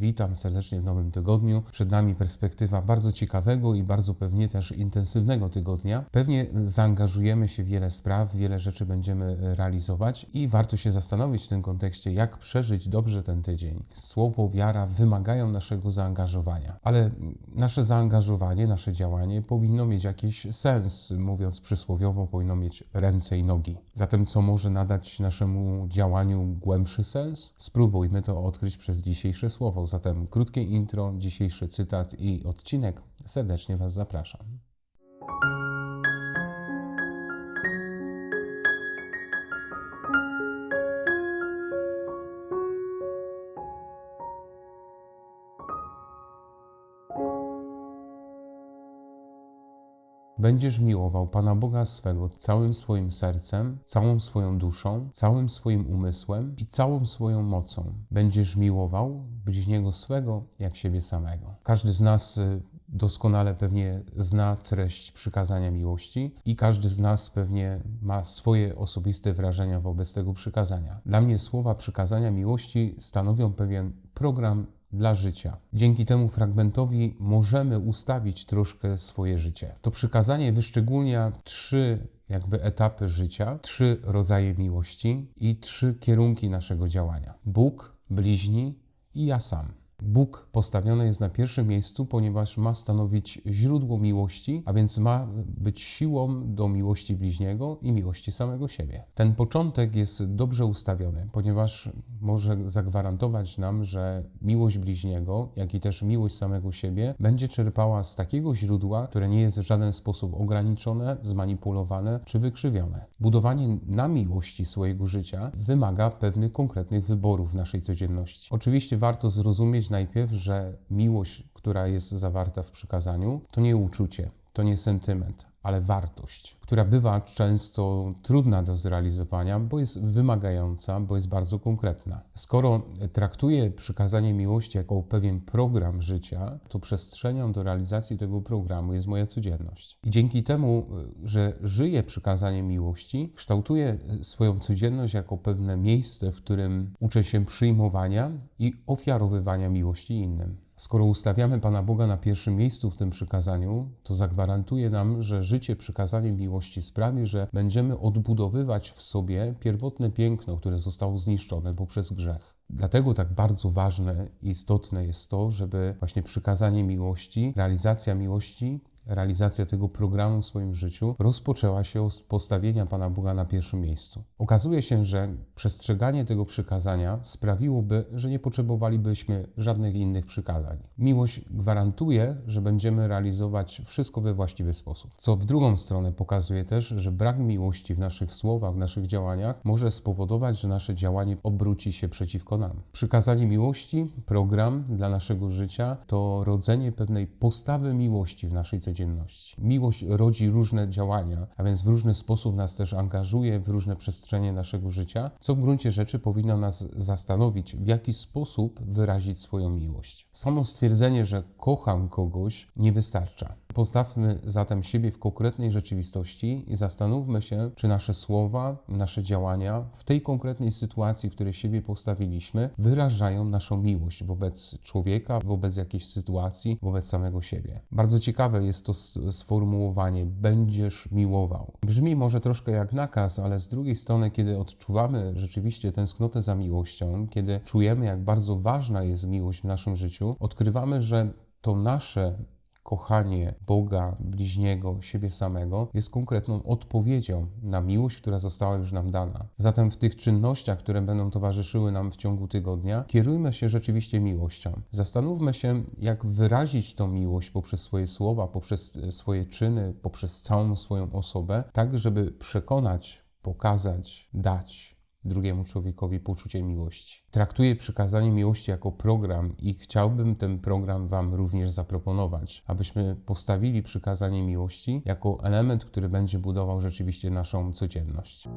Witam serdecznie w nowym tygodniu. Przed nami perspektywa bardzo ciekawego i bardzo pewnie też intensywnego tygodnia. Pewnie zaangażujemy się w wiele spraw, wiele rzeczy będziemy realizować i warto się zastanowić w tym kontekście, jak przeżyć dobrze ten tydzień. Słowo, wiara wymagają naszego zaangażowania, ale nasze zaangażowanie, nasze działanie powinno mieć jakiś sens. Mówiąc przysłowiowo, powinno mieć ręce i nogi. Zatem, co może nadać naszemu działaniu głębszy sens? Spróbujmy to odkryć przez dzisiejsze słowo. Zatem krótkie intro, dzisiejszy cytat i odcinek. Serdecznie Was zapraszam. Będziesz miłował Pana Boga swego całym swoim sercem, całą swoją duszą, całym swoim umysłem i całą swoją mocą. Będziesz miłował bliźniego swego jak siebie samego. Każdy z nas y, doskonale pewnie zna treść przykazania miłości i każdy z nas pewnie ma swoje osobiste wrażenia wobec tego przykazania. Dla mnie słowa przykazania miłości stanowią pewien program dla życia. Dzięki temu fragmentowi możemy ustawić troszkę swoje życie. To przykazanie wyszczególnia trzy jakby etapy życia, trzy rodzaje miłości i trzy kierunki naszego działania: Bóg, bliźni i ja sam. Bóg postawiony jest na pierwszym miejscu, ponieważ ma stanowić źródło miłości, a więc ma być siłą do miłości bliźniego i miłości samego siebie. Ten początek jest dobrze ustawiony, ponieważ może zagwarantować nam, że miłość bliźniego, jak i też miłość samego siebie będzie czerpała z takiego źródła, które nie jest w żaden sposób ograniczone, zmanipulowane czy wykrzywione. Budowanie na miłości swojego życia wymaga pewnych konkretnych wyborów w naszej codzienności. Oczywiście warto zrozumieć, najpierw, że miłość, która jest zawarta w przykazaniu, to nie uczucie, to nie sentyment, ale wartość, która bywa często trudna do zrealizowania, bo jest wymagająca, bo jest bardzo konkretna. Skoro traktuję przykazanie miłości jako pewien program życia, to przestrzenią do realizacji tego programu jest moja codzienność. I dzięki temu, że żyję przykazaniem miłości, kształtuję swoją codzienność jako pewne miejsce, w którym uczę się przyjmowania i ofiarowywania miłości innym. Skoro ustawiamy Pana Boga na pierwszym miejscu w tym przykazaniu, to zagwarantuje nam, że życie przykazaniem miłości sprawi, że będziemy odbudowywać w sobie pierwotne piękno, które zostało zniszczone poprzez grzech. Dlatego tak bardzo ważne i istotne jest to, żeby właśnie przykazanie miłości, realizacja miłości realizacja tego programu w swoim życiu rozpoczęła się od postawienia Pana Boga na pierwszym miejscu. Okazuje się, że przestrzeganie tego przykazania sprawiłoby, że nie potrzebowalibyśmy żadnych innych przykazań. Miłość gwarantuje, że będziemy realizować wszystko we właściwy sposób. Co w drugą stronę pokazuje też, że brak miłości w naszych słowach, w naszych działaniach może spowodować, że nasze działanie obróci się przeciwko nam. Przykazanie miłości, program dla naszego życia to rodzenie pewnej postawy miłości w naszej codzienności codzienności. Miłość rodzi różne działania, a więc w różny sposób nas też angażuje w różne przestrzenie naszego życia, co w gruncie rzeczy powinno nas zastanowić, w jaki sposób wyrazić swoją miłość. Samo stwierdzenie, że kocham kogoś, nie wystarcza. Postawmy zatem siebie w konkretnej rzeczywistości i zastanówmy się, czy nasze słowa, nasze działania w tej konkretnej sytuacji, w której siebie postawiliśmy, wyrażają naszą miłość wobec człowieka, wobec jakiejś sytuacji, wobec samego siebie. Bardzo ciekawe jest to sformułowanie będziesz miłował. Brzmi może troszkę jak nakaz, ale z drugiej strony, kiedy odczuwamy rzeczywiście tęsknotę za miłością, kiedy czujemy, jak bardzo ważna jest miłość w naszym życiu, odkrywamy, że to nasze kochanie Boga, bliźniego, siebie samego jest konkretną odpowiedzią na miłość, która została już nam dana. Zatem w tych czynnościach, które będą towarzyszyły nam w ciągu tygodnia, kierujmy się rzeczywiście miłością. Zastanówmy się, jak wyrazić tą miłość poprzez swoje słowa, poprzez swoje czyny, poprzez całą swoją osobę, tak żeby przekonać, pokazać, dać drugiemu człowiekowi poczucie miłości. Traktuję przykazanie miłości jako program i chciałbym ten program Wam również zaproponować, abyśmy postawili przykazanie miłości jako element, który będzie budował rzeczywiście naszą codzienność.